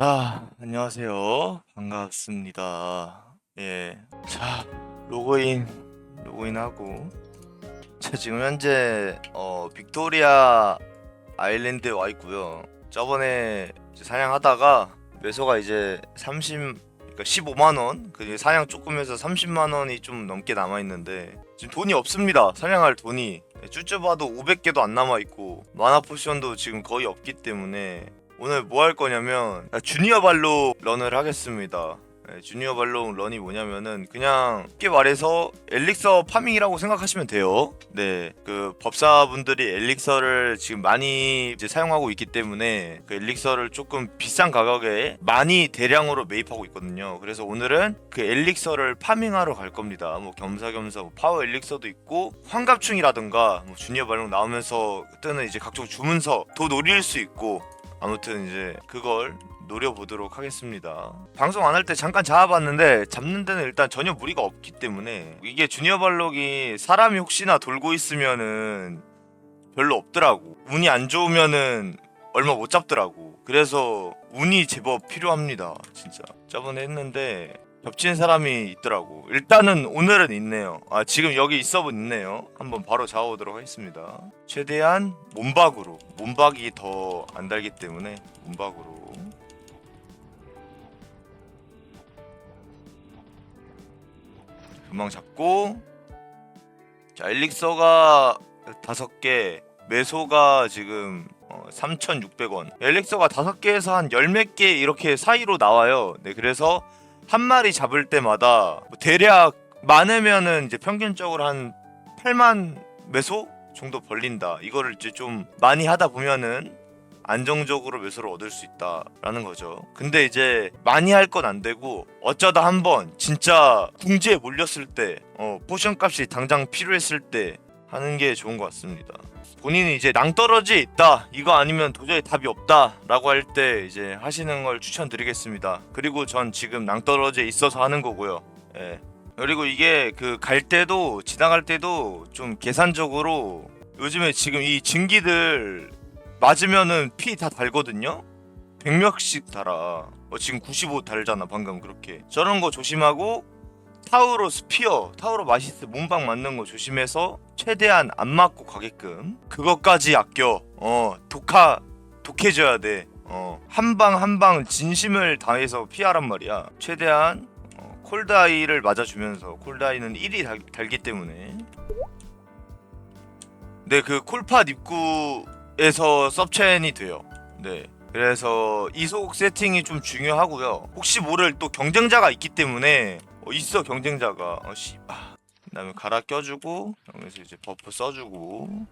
자, 안녕하세요. 반갑습니다. 예. 자, 로그인, 로그인하고. 자, 지금 현재, 어, 빅토리아 아일랜드에 와 있고요. 저번에 이제 사냥하다가, 매소가 이제 30, 그러니까 15만원? 그 사냥 조금 해서 30만원이 좀 넘게 남아있는데, 지금 돈이 없습니다. 사냥할 돈이. 쭈쭈 봐도 500개도 안 남아있고, 마나 포션도 지금 거의 없기 때문에, 오늘 뭐 할 거냐면 아, 주니어 발로 런을 하겠습니다. 네, 주니어 발로 런이 뭐냐면은 그냥 쉽게 말해서 엘릭서 파밍이라고 생각하시면 돼요. 네, 그 법사분들이 엘릭서를 지금 많이 이제 사용하고 있기 때문에 그 엘릭서를 조금 비싼 가격에 많이 대량으로 매입하고 있거든요. 그래서 오늘은 그 엘릭서를 파밍하러 갈 겁니다. 뭐 겸사겸사 뭐 파워 엘릭서도 있고 환갑충이라든가 뭐 주니어 발로 나오면서 뜨는 이제 각종 주문서 도 노릴 수 있고 아무튼 이제 그걸 노려보도록 하겠습니다. 방송 안 할 때 잠깐 잡아봤는데 잡는 데는 일단 전혀 무리가 없기 때문에 이게 주니어 발록이 사람이 혹시나 돌고 있으면은 별로 없더라고. 운이 안 좋으면은 얼마 못 잡더라고. 그래서 운이 제법 필요합니다. 진짜. 저번에 했는데 겹친 사람이 있더라고. 일단은 오늘은 있네요. 아 지금 여기 있어본 있네요. 한번 바로 잡아보도록 하겠습니다. 최대한 몸박으로. 몸박이 더 안 달기 때문에 몸박으로. 금방 잡고. 자 엘릭서가 다섯 개, 메소가 지금 어, 3,600원. 엘릭서가 다섯 개에서 한 열 몇 개 이렇게 사이로 나와요. 네, 그래서 한 마리 잡을 때마다 뭐 대략 많으면은 이제 평균적으로 한 8만 매소 정도 벌린다. 이거를 이제 좀 많이 하다 보면은 안정적으로 매소를 얻을 수 있다라는 거죠. 근데 이제 많이 할 건 안 되고 어쩌다 한번 진짜 궁지에 몰렸을 때 어, 포션 값이 당장 필요했을 때 하는 게 좋은 것 같습니다. 본인이 이제 낭떠러지에 있다 이거 아니면 도저히 답이 없다 라고 할 때 이제 하시는 걸 추천드리겠습니다. 그리고 전 지금 낭떠러지에 있어서 하는 거고요. 예. 그리고 이게 그 갈 때도 지나갈 때도 좀 계산적으로 요즘에 지금 이 증기들 맞으면은 피 다 달거든요. 100몇씩 달아. 어, 지금 95 달잖아 방금 그렇게. 저런 거 조심하고 타우로 스피어, 타우로 마시스 몸방 맞는 거 조심해서 최대한 안 맞고 가게끔 그것까지 아껴. 어 독하 독해져야 돼. 어 한 방 한 방 진심을 다해서 피하란 말이야. 최대한 어, 콜드아이를 맞아주면서 콜드아이는 1이 달, 달기 때문에. 네, 그 콜팟 입구에서 섭첸이 돼요. 네. 그래서 이속 세팅이 좀 중요하고요. 혹시 모를 또 경쟁자가 있기 때문에 어, 있어 경쟁자가 어, 씨. 아. 그다음에 갈아 껴주고 여기서 이제 버프 써주고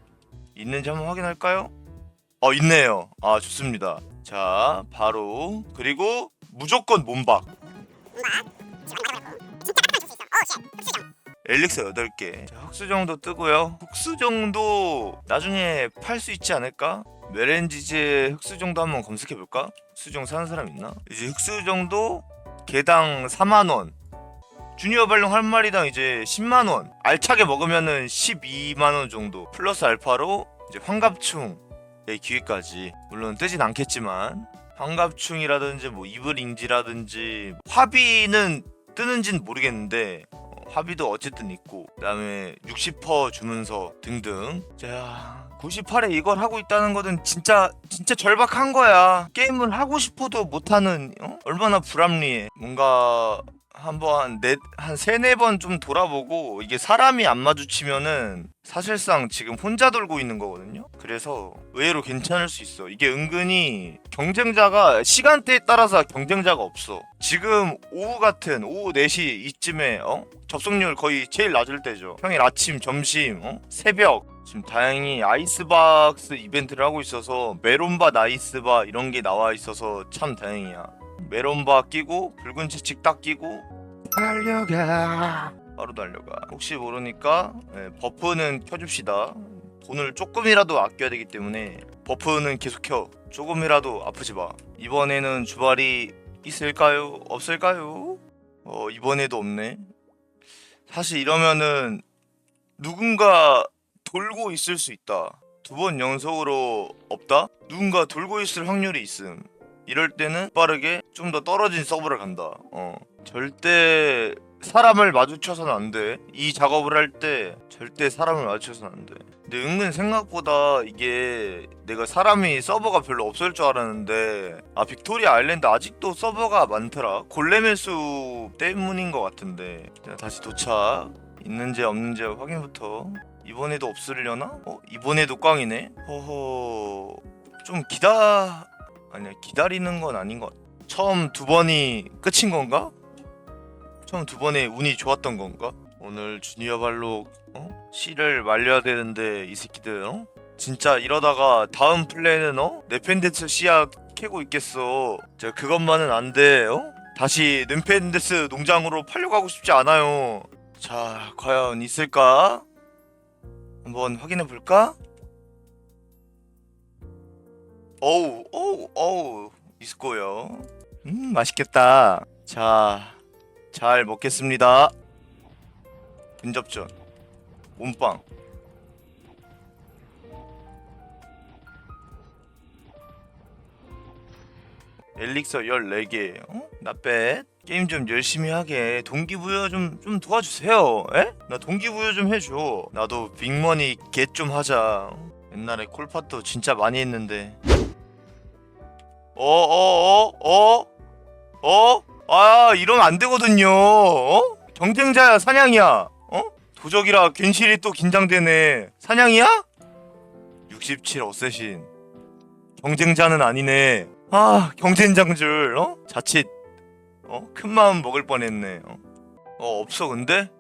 있는지 한번 확인할까요? 어 있네요. 아 좋습니다. 자 바로 그리고 무조건 몸박. 엘릭서 8개. 자, 흑수정도 뜨고요. 흑수정도 나중에 팔 수 있지 않을까? 메렌지제 흑수정도 한번 검색해 볼까? 수정 사는 사람 있나? 이제 흑수정도 개당 4만 원. 주니어 발롱 한 마리당 이제 10만 원. 알차게 먹으면은 12만 원 정도. 플러스 알파로 이제 환갑충의 기회까지. 물론 뜨진 않겠지만 환갑충이라든지 뭐 이블인지라든지 화비는 뜨는진 모르겠는데 어, 화비도 어쨌든 있고 그다음에 60% 주문서 등등. 자, 98에 이걸 하고 있다는 거는 진짜 진짜 절박한 거야. 게임을 하고 싶어도 못 하는 어? 얼마나 불합리해. 뭔가 한번 넷한 세네 번 좀 돌아보고 이게 사람이 안 마주치면은 사실상 지금 혼자 돌고 있는 거거든요. 그래서 의외로 괜찮을 수 있어. 이게 은근히 경쟁자가 시간대에 따라서 경쟁자가 없어. 지금 오후 같은 오후 4시 이쯤에 어? 접속률 거의 제일 낮을 때죠. 평일 아침, 점심, 어? 새벽 지금 다행히 아이스박스 이벤트를 하고 있어서 메론바 나이스바 이런 게 나와 있어서 참 다행이야. 메론바 끼고 붉은 채찍 딱 끼고 달려가. 바로 달려가. 혹시 모르니까 예, 버프는 켜줍시다. 돈을 조금이라도 아껴야 되기 때문에 버프는 계속 켜. 조금이라도 아프지 마. 이번에는 주발이 있을까요? 없을까요? 어 이번에도 없네. 사실 이러면은 누군가 돌고 있을 수 있다. 두 번 연속으로 없다? 누군가 돌고 있을 확률이 있음 이럴 때는 빠르게 좀 더 떨어진 서브를 간다. 어. 절대 사람을 마주쳐서는 안 돼. 이 작업을 할 때 절대 사람을 마주쳐서는 안 돼. 근데 은근 생각보다 이게 내가 사람이 서버가 별로 없을 줄 알았는데 아 빅토리아 아일랜드 아직도 서버가 많더라. 골렘의 수 때문인 것 같은데 자, 다시 도착. 있는지 없는지 확인부터. 이번에도 없으려나? 어 이번에도 꽝이네. 허허 좀 기다 아니야 기다리는 건 아닌 것. 처음 두 번이 끝인 건가? 처음 두 번에 운이 좋았던 건가? 오늘 주니어 발로 어? 씨를 말려야 되는데 이 새끼들 어? 진짜 이러다가 다음 플레이는 어? 네펜데스 씨앗 캐고 있겠어. 저 그것만은 안 돼. 어? 다시 네펜데스 농장으로 팔려가고 싶지 않아요. 자, 과연 있을까? 한번 확인해 볼까? 어우, 어우, 어우, 있을 거요. 음, 맛있겠다. 자, 잘 먹겠습니다. 근접전. 몸빵. 엘릭서 14개. 어? 나빼. 게임 좀 열심히 하게 동기부여 좀 좀 도와주세요. 에? 나 동기부여 좀 해줘. 나도 빅머니 겟 좀 하자. 옛날에 콜팟도 진짜 많이 했는데. 어어어 어? 어? 어? 아 이러면 안 되거든요. 어? 경쟁자야 사냥이야. 어? 도적이라 괜시리 또 긴장되네. 사냥이야? 67 어쌔신. 경쟁자는 아니네. 아 경쟁자인 줄. 어? 자칫 어? 큰 마음 먹을 뻔했네. 어? 어 없어 근데?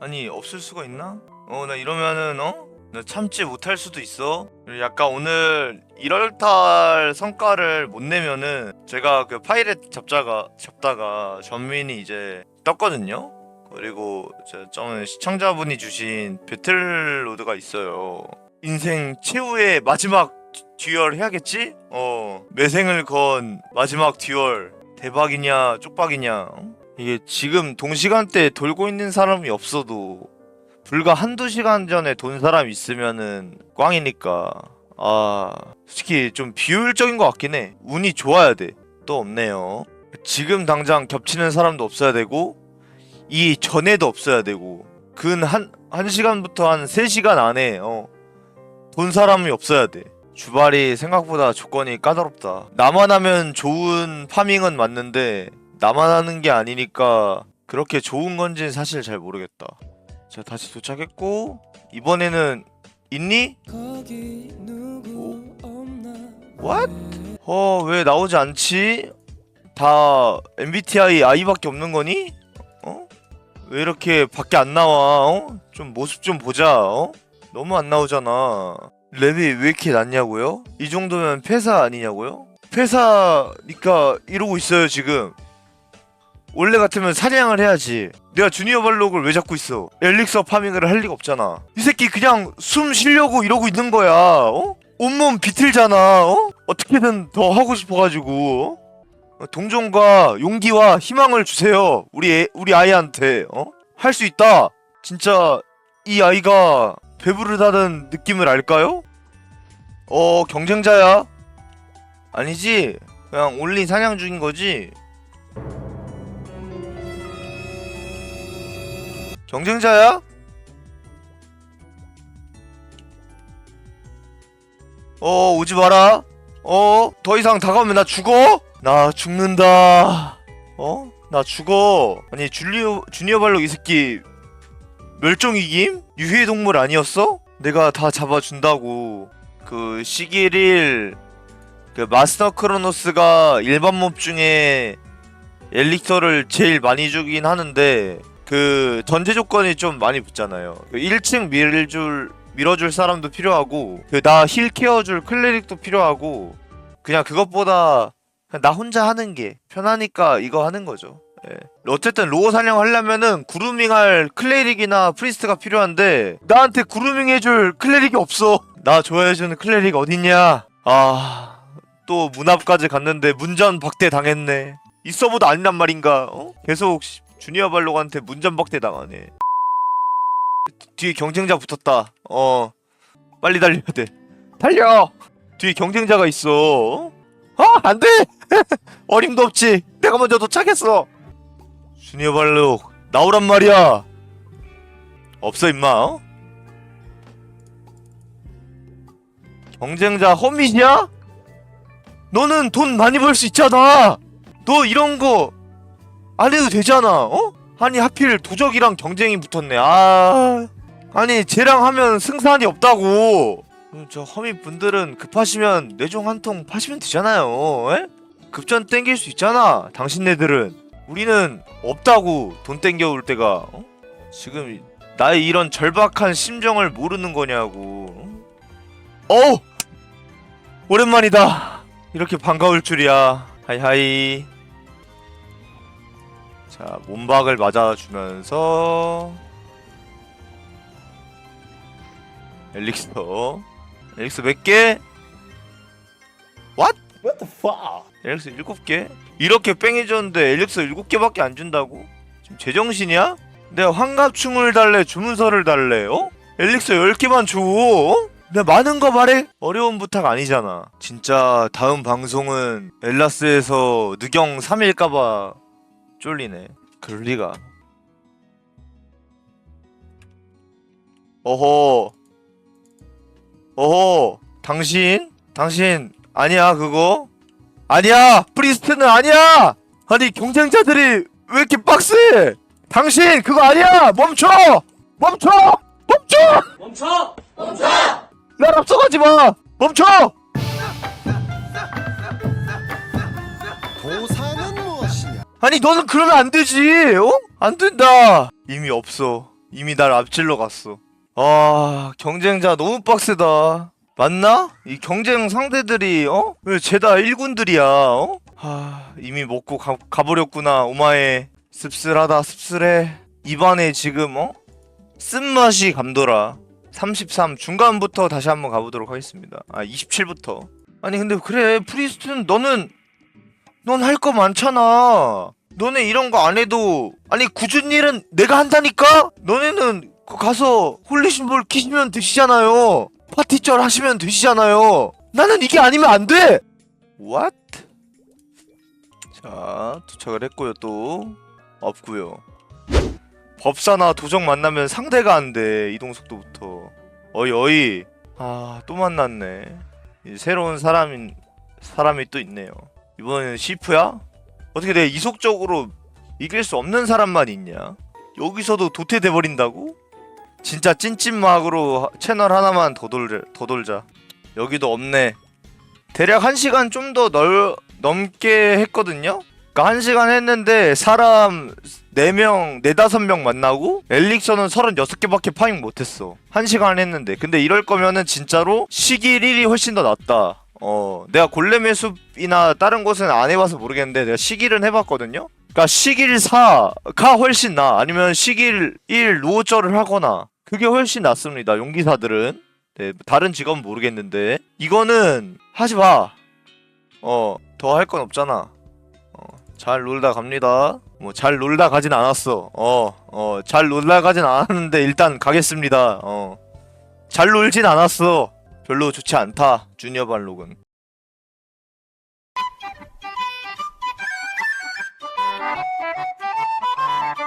아니 없을 수가 있나? 어 나 이러면은 어? 나 참지 못할 수도 있어. 약간 오늘 1월달 성과를 못 내면은 제가 그 파이렛 잡자가 잡다가 전민이 이제 떴거든요. 그리고 저 저는 시청자분이 주신 배틀로드가 있어요. 인생 최후의 마지막 듀- 듀얼 해야겠지? 어 매생을 건 마지막 듀얼 대박이냐 쪽박이냐 어? 이게 지금 동시간대에 돌고 있는 사람이 없어도 불과 한두 시간 전에 돈 사람 있으면은 꽝이니까. 아 솔직히 좀 비효율적인 것 같긴 해. 운이 좋아야 돼. 또 없네요. 지금 당장 겹치는 사람도 없어야 되고 이 전에도 없어야 되고 근 한, 한 시간부터 한 3시간 안에 어, 돈 사람이 없어야 돼. 주발이 생각보다 조건이 까다롭다. 나만 하면 좋은 파밍은 맞는데 나만 하는 게 아니니까 그렇게 좋은 건지는 사실 잘 모르겠다 자 다시 도착했고 이번에는 있니? What? 어 왜 나오지 않지? 다 MBTI I밖에 없는 거니? 어? 왜 이렇게 밖에 안 나와? 어? 좀 모습 좀 보자. 어? 너무 안 나오잖아. 랩이 왜 이렇게 낮냐고요? 이 정도면 폐사 아니냐고요? 폐사니까 이러고 있어요 지금. 원래 같으면 사냥을 해야지. 내가 주니어 발록을 왜 잡고 있어? 엘릭서 파밍을 할 리가 없잖아. 이 새끼 그냥 숨 쉬려고 이러고 있는 거야. 어? 온몸 비틀잖아. 어? 어떻게든 더 하고 싶어가지고. 어? 동정과 용기와 희망을 주세요. 우리 애, 우리 아이한테. 어? 할 수 있다. 진짜 이 아이가 배부르다는 느낌을 알까요? 어 경쟁자야? 아니지? 그냥 올린 사냥 중인 거지? 경쟁자야? 어 오지 마라 어 더 이상 다가오면 나 죽어? 나 죽는다 어? 나 죽어 아니 줄리오 주니어 발록 이 새끼 멸종위기임? 유해 동물 아니었어? 내가 다 잡아준다고 그 시기릴 그 마스터 크로노스가 일반 몹 중에 엘릭서를 제일 많이 주긴 하는데 그 전제 조건이 좀 많이 붙잖아요. 그 1층 밀줄 밀어줄 사람도 필요하고 그 나 힐 케어줄 클레릭도 필요하고 그냥 그것보다 그냥 나 혼자 하는 게 편하니까 이거 하는 거죠. 예. 어쨌든 로어 사냥 하려면은 그루밍할 클레릭이나 프리스트가 필요한데 나한테 그루밍 해줄 클레릭이 없어. 나 좋아해주는 클레릭 어딨냐? 아 또 문 앞까지 갔는데 문전 박대 당했네. 이 서버도 아니란 말인가? 어? 계속 씨, 주니어 발록한테 문전 박대 당하네. 뒤에 경쟁자 붙었다. 어 빨리 달려야 돼. 달려. 뒤에 경쟁자가 있어. 어? 어? 안돼 어림도 없지 내가 먼저 도착했어 주니어 발록 나오란 말이야 없어 임마 어? 경쟁자 허밋이야? 너는 돈 많이 벌 수 있잖아 너 이런 거 안 해도 되잖아 어? 아니 하필 도적이랑 경쟁이 붙었네. 아. 아니 쟤랑 하면 승산이 없다고. 음, 저 허밋 분들은 급하시면 뇌종 한 통 파시면 되잖아요 에? 급전 땡길 수 있잖아 당신네들은. 우리는 없다고 돈 땡겨올 때가 어? 지금 나의 이런 절박한 심정을 모르는 거냐고 어우 오랜만이다. 이렇게 반가울 줄이야. 하이하이 자 몸박을 맞아주면서 엘릭서 엘릭서 몇 개? What? What the fuck? 엘릭서 일곱 개? 이렇게 뺑해줬는데 엘릭서 일곱 개밖에 안 준다고? 지금 제정신이야? 내가 환갑충을 달래 주문서를 달래 어? 엘릭서 열 개만 줘 어? 내가 많은 거 말해? 어려운 부탁 아니잖아 진짜 다음 방송은 엘라스에서 느경 3일까봐 쫄리네. 그럴 리가. 어허. 어허. 당신? 당신 아니야 그거? 아니야! 프리스트는 아니야! 아니 경쟁자들이 왜 이렇게 빡세? 당신 그거 아니야! 멈춰! 멈춰! 멈춰! 멈춰! 날 앞서가지 마! 멈춰 아니 너는 그러면 안 되지 어? 안 된다 이미 없어 이미 날 앞질러 갔어 아 경쟁자 너무 빡세다 맞나? 이 경쟁 상대들이 어? 왜 죄다 1군들이야 어? 하 이미 먹고 가, 가버렸구나 오마에 씁쓸하다 씁쓸해 입안에 지금 어? 쓴맛이 감돌아 33 중간부터 다시 한번 가보도록 하겠습니다 아 27부터 아니 근데 그래 프리스트는 너는 넌 할 거 많잖아. 너네 이런 거 안 해도 아니 굳은 일은 내가 한다니까. 너네는 그 가서 홀리신볼 키시면 되시잖아요. 파티절 하시면 되시잖아요. 나는 이게 아니면 안 돼. What? 자 도착을 했고요 또 없고요. 법사나 도적 만나면 상대가 안 돼. 이동 속도부터. 어이 어이. 아 또 만났네. 이 새로운 사람인 사람이 또 있네요. 이번에는 시프야? 어떻게 내가 이속적으로 이길 수 없는 사람만 있냐? 여기서도 도태돼 버린다고? 진짜 찐찐막으로 채널 하나만 더 돌, 더 돌자. 여기도 없네. 대략 1시간 좀더 넘게 했거든요? 그니까 1시간 했는데 사람 4명, 4, 5명 만나고 엘릭서는 36개밖에 파밍 못했어. 1시간 했는데. 근데 이럴 거면은 진짜로 시길 1이 훨씬 더 낫다. 어, 내가 골렘의 숲이나 다른 곳은 안 해봐서 모르겠는데 내가 시길은 해봤거든요. 그러니까 시길 4가 훨씬 나. 아니면 시길 1 루오절을 하거나 그게 훨씬 낫습니다. 용기사들은 네, 다른 직업은 모르겠는데 이거는 하지 마. 어, 더 할 건 없잖아. 어, 잘 놀다 갑니다. 뭐 잘 놀다 가진 않았어. 어, 어, 잘 놀다 가진 않았는데 일단 가겠습니다. 어, 잘 놀진 않았어. 별로 좋지 않다 주니어 발록은